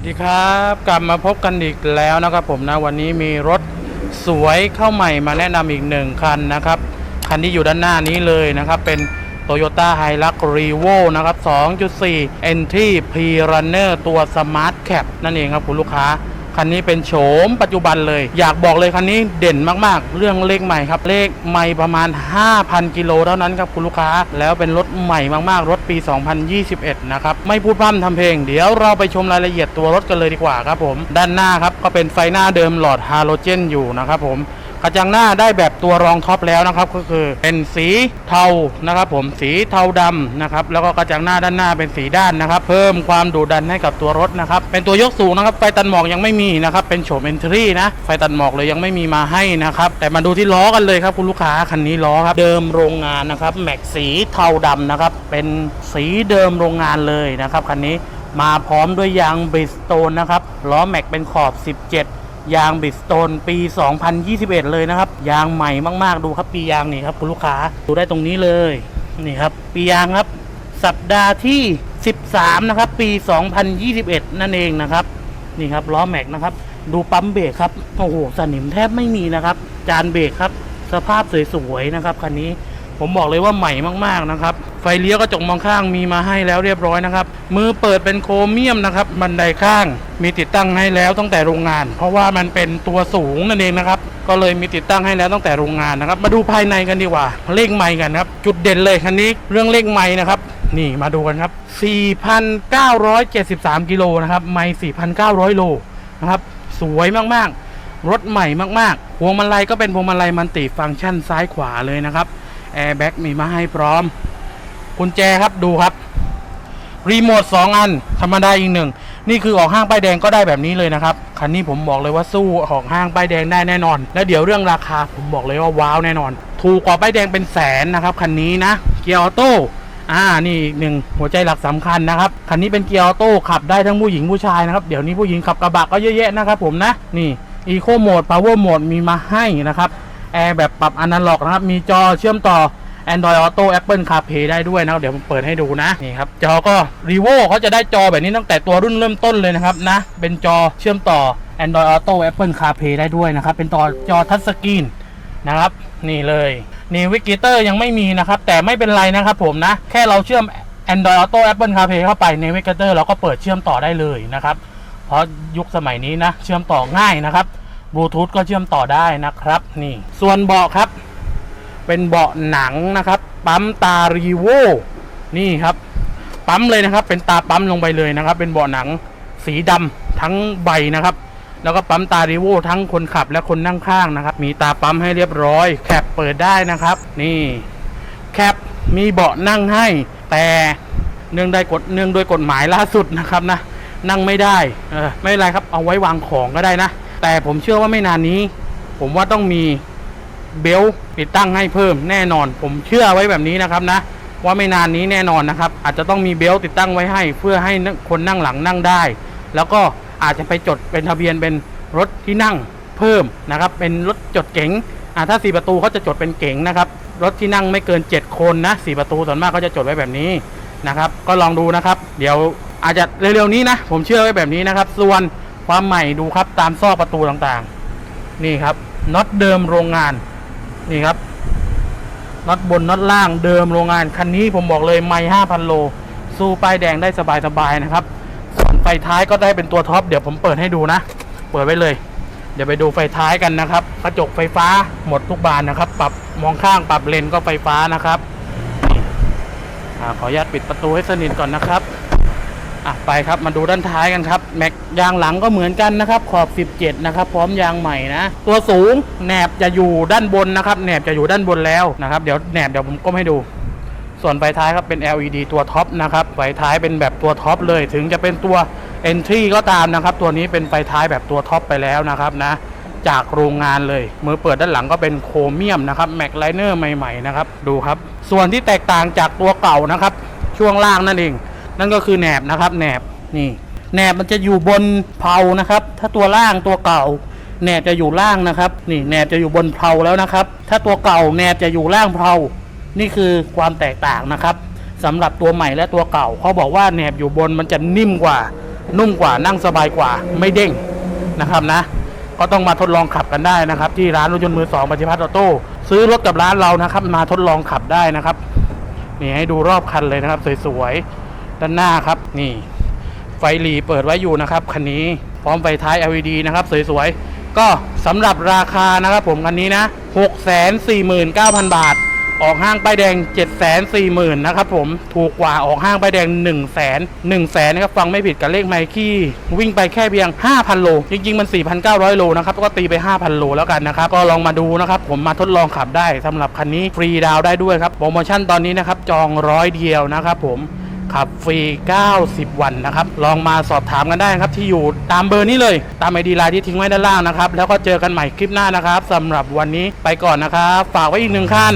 วัสดีครับ กลับมาพบกันอีกแล้วนะครับผมนะวันนี้มีรถสวยเข้าใหม่มาแนะนำอีกหนึ่งคันนะครับ คันที่อยู่ด้านหน้านี้เลยนะครับ เป็น Toyota h i l u x r e v o นะครับ 2.4 Entry P Runner ตัว Smart Cap นั่นเองครับคุณลูกค้า คันนี้เป็นโฉมปัจจุบันเลย อยากบอกเลยคันนี้เด่นมากๆ เรื่องเลขใหม่ครับ เลขใหม่ประมาณ 5,000 กิโลเท่านั้นครับคุณลูกค้า แล้วเป็นรถใหม่มากๆ รถปี 2021 นะครับ ไม่พูดพร่ำทำเพลง เดี๋ยวเราไปชมรายละเอียดตัวรถกันเลยดีกว่าครับผม ด้านหน้าครับก็เป็นไฟหน้าเดิมหลอดฮาโลเจนอยู่นะครับผม กระจังหน้าได้แบบตัวรองท็อปแล้วนะครับ ก็คือเป็นสีเทานะครับ ผมสีเทาดำนะครับแล้วก็กระจังหน้าด้านหน้าเป็นสีด้านนะครับ เพิ่มความดุดันให้กับตัวรถนะครับ เป็นตัวยกสูงนะครับไฟตันหมอกยังไม่มีนะครับ เป็นโฉมเอนทรีนะไฟตันหมอกเลยยังไม่มีมาให้นะครับ แต่มาดูที่ล้อกันเลยครับคุณลูกค้าคันนี้ล้อครับ เดิมโรงงานนะครับแม็กสีเทาดำนะครับ เป็นสีเดิมโรงงานเลยนะครับคันนี้มาพร้อมด้วยยางบริสโตนนะครับล้อแม็กเป็นขอบ 17 ยางบิสโตนปี 2021 เลยนะครับ ยางใหม่มาก ๆ ดูครับปียางนี่ครับคุณลูกค้าดูได้ตรงนี้เลยนี่ครับปียางครับ สัปดาห์ที่ 13 นะครับ ปี 2021 นั่นเองนะครับนี่ครับล้อแม็กนะครับ ดูปั๊มเบรกครับโอ้โหสนิมแทบไม่มีนะครับ จานเบรกครับ สภาพสวยๆนะครับคันนี้ ผมบอกเลยว่าใหม่มากๆนะครับ ไฟเลี้ยวกระจกมองข้างมีมาให้แล้วเรียบร้อยนะครับ มือเปิดเป็นโครเมียมนะครับ บันไดข้างมีติดตั้งให้แล้วตั้งแต่โรงงาน เพราะว่ามันเป็นตัวสูงนั่นเองนะครับ ก็เลยมีติดตั้งให้แล้วตั้งแต่โรงงานนะครับ มาดูภายในกันดีกว่า เลขไมค์กันครับ จุดเด่นเลยคันนี้เรื่องเลขไมค์นะครับนี่มาดูกันครับ 4,973 กิโลนะครับ ไมค์4,900 โลนะครับ สวยมากๆ รถใหม่มากๆ พวงมาลัยก็เป็นพวงมาลัยมันติฟังก์ชันซ้ายขวาเลยนะครับ แอร์แบ็กมีมาให้พร้อม กุญแจครับดูครับ รีโมท2อัน ธรรมดาอีกหนึ่ง นี่คือออกห้างป้ายแดงก็ได้แบบนี้เลยนะครับ คันนี้ผมบอกเลยว่าสู้ออกห้างป้ายแดงได้แน่นอน แล้วเดี๋ยวเรื่องราคาผมบอกเลยว่าว้าวแน่นอน ถูกกว่าป้ายแดงเป็นแสนนะครับคันนี้นะ เกียร์ออโต้อ่า นี่อีกหนึ่งหัวใจหลักสำคัญนะครับ คันนี้เป็นเกียร์ออโต้ขับได้ทั้งผู้หญิงผู้ชายนะครับ เดี๋ยวนี้ผู้หญิงขับกระบะก็เยอะแยะนะครับผมนะ นี่อีโคโหมดพาวเวอร์โหมดมีมาให้นะครับ แอร์แบบปรับอนาล็อกนะครับ มีจอเชื่อมต่อ Android Auto Apple CarPlay ได้ด้วยนะครับเดี๋ยวผมเปิดให้ดูนะนี่ครับจอก็ r e v o เขาจะได้จอแบบนี้ตั้งแต่ตัวรุ่นเริ่มต้นเลยนะครับนะเป็นจอเชื่อมต่อ Android Auto Apple CarPlay ได้ด้วยนะครับ เป็นต่อจอทัชสกรีนนะครับ นี่เลยนี่วิกิเตอร์ยังไม่มีนะครับ แต่ไม่เป็นไรนะครับผมนะ แค่เราเชื่อม Android Auto Apple CarPlay เข้าไปในวิกิเตอร์เราก็เปิดเชื่อมต่อได้เลยนะครับ เพราะยุคสมัยนี้นะ เชื่อมต่อง่ายนะครับ บลูทูธก็เชื่อมต่อได้นะครับ นี่ ส่วนเบาะครับ เป็นเบาะหนังนะครับ ปั๊มตารีโวนี่ครับ ปั๊มเลยนะครับ เป็นตาปั๊มลงไปเลยนะครับ เป็นเบาะหนังสีดำทั้งใบนะครับ แล้วก็ปั๊มตารีโวทั้งคนขับและคนนั่งข้างนะครับ มีตาปั๊มให้เรียบร้อย แคปเปิดได้นะครับ นี่ แคปมีเบาะนั่งให้ แต่เนื่องได้กฎเนื่องโดยกฎหมายล่าสุดนะครับนะ นั่งไม่ได้ เออไม่เป็นไรครับ เอาไว้วางของก็ได้นะ แต่ผมเชื่อว่าไม่นานนี้ ผมว่าต้องมีเบลต์ติดตั้งให้เพิ่มแน่นอน ผมเชื่อไว้แบบนี้นะครับนะ ว่าไม่นานนี้แน่นอนนะครับ อาจจะต้องมีเบลต์ติดตั้งไว้ให้ เพื่อให้คนนั่งหลังนั่งได้ แล้วก็อาจจะไปจดเป็นทะเบียนเป็นรถที่นั่งเพิ่มนะครับ เป็นรถจดเก๋งอ่าถ้าสี่ประตูเขาจะจดเป็นเก๋งนะครับรถที่นั่งไม่เกิน 7 คนนะสี่ประตูส่วนมากเขาจะจดไว้แบบนี้นะครับ ก็ลองดูนะครับ เดี๋ยวอาจจะเร็วๆนี้นะ ผมเชื่อไว้แบบนี้นะครับ ส่วน ความใหม่ดูครับตามซอกประตูต่างๆ นี่ครับน็อตเดิมโรงงาน นี่ครับน็อตบนน็อตล่างเดิมโรงงาน คันนี้ผมบอกเลยไม่ห้าพันโล สู้ป้ายแดงได้สบายๆนะครับ ส่วนไฟท้ายก็ได้เป็นตัวท็อป เดี๋ยวผมเปิดให้ดูนะ เปิดไว้เลย เดี๋ยวไปดูไฟท้ายกันนะครับ กระจกไฟฟ้าหมดทุกบานนะครับ ปรับมองข้างปรับเลนก็ไฟฟ้านะครับนี่อ่าขออนุญาตปิดประตูให้สนิทก่อนนะครับ อะไปครับมาดูด้านท้ายกันครับแม็กยางหลังก็เหมือนกันนะครับ ขอบ 17 นะครับ พร้อมยางใหม่นะ ตัวสูงแหนบจะอยู่ด้านบนนะครับแหนบจะอยู่ด้านบนแล้วนะครับ เดี๋ยวแหนบเดี๋ยวผมก้มให้ดู ส่วนไฟท้ายครับเป็น LED ตัวท็อปนะครับไฟท้ายเป็นแบบตัวท็อปเลย ถึงจะเป็นตัว Entry ก็ตามนะครับ ตัวนี้เป็นไฟท้ายแบบตัวท็อปไปแล้วนะครับนะจากโรงงานเลย มือเปิดด้านหลังก็เป็นโครเมียมนะครับแม็กไลเนอร์ใหม่ๆนะครับดูครับ ส่วนที่แตกต่างจากตัวเก่านะครับ ช่วงล่างนั่นเอง นั่นก็คือแหนบนะครับแหนบนี่แหนบมันจะอยู่บนเพลานะครับ ถ้าตัวล่างตัวเก่าแหนบจะอยู่ล่างนะครับ นี่แหนบจะอยู่บนเพลาแล้วนะครับ ถ้าตัวเก่าแหนบจะอยู่ล่างเพลานี่คือความแตกต่างนะครับสำหรับตัวใหม่และตัวเก่าเขาบอกว่าแหนบอยู่บนมันจะนิ่มกว่า นุ่มกว่านั่งสบายกว่าไม่เด้งนะครับนะ ก็ต้องมาทดลองขับกันได้นะครับ ที่ร้านรถยนต์มือสองปฏิพัฒน์ออโต้ซื้อรถกับร้านเรานะครับ มาทดลองขับได้นะครับนี่ให้ดูรอบคันเลยนะครับ สวยๆ ด้านหน้าครับนี่ ไฟหลีเปิดไว้อยู่นะครับคันนี้พร้อมไฟท้าย LED นะครับสวยๆ ก็สำหรับราคานะครับผมคันนี้นะ 649,000 บาท ออกห้างป้ายแดง 740,000นะครับผมถูกกว่าออกห้างป้ายแดง 1 0 0 0 0 0 1 0 0 0 0นะครับฟังไม่ผิดกับเลขไมค์ขี้วิ่งไปแค่เพียง 5,000 โล จริง ๆ มัน 4,900 โลนะครับก็ตีไป 5,000 โลแล้วกันนะครับ ก็ลองมาดูนะครับ ผมมาทดลองขับได้สำหรับคันนี้ฟรีดาวได้ด้วยครับโปรโมชั่นตอนนี้นะครับจองร้อยเดียวนะครับผม ขับฟรี 90 วันนะครับ ลองมาสอบถามกันได้ครับที่อยู่ตามเบอร์นี้เลย ตามไอดีไลน์ที่ทิ้งไว้ด้านล่างนะครับ แล้วก็เจอกันใหม่คลิปหน้านะครับสำหรับวันนี้ไปก่อนนะครับ ฝากไว้อีกหนึ่งขั้น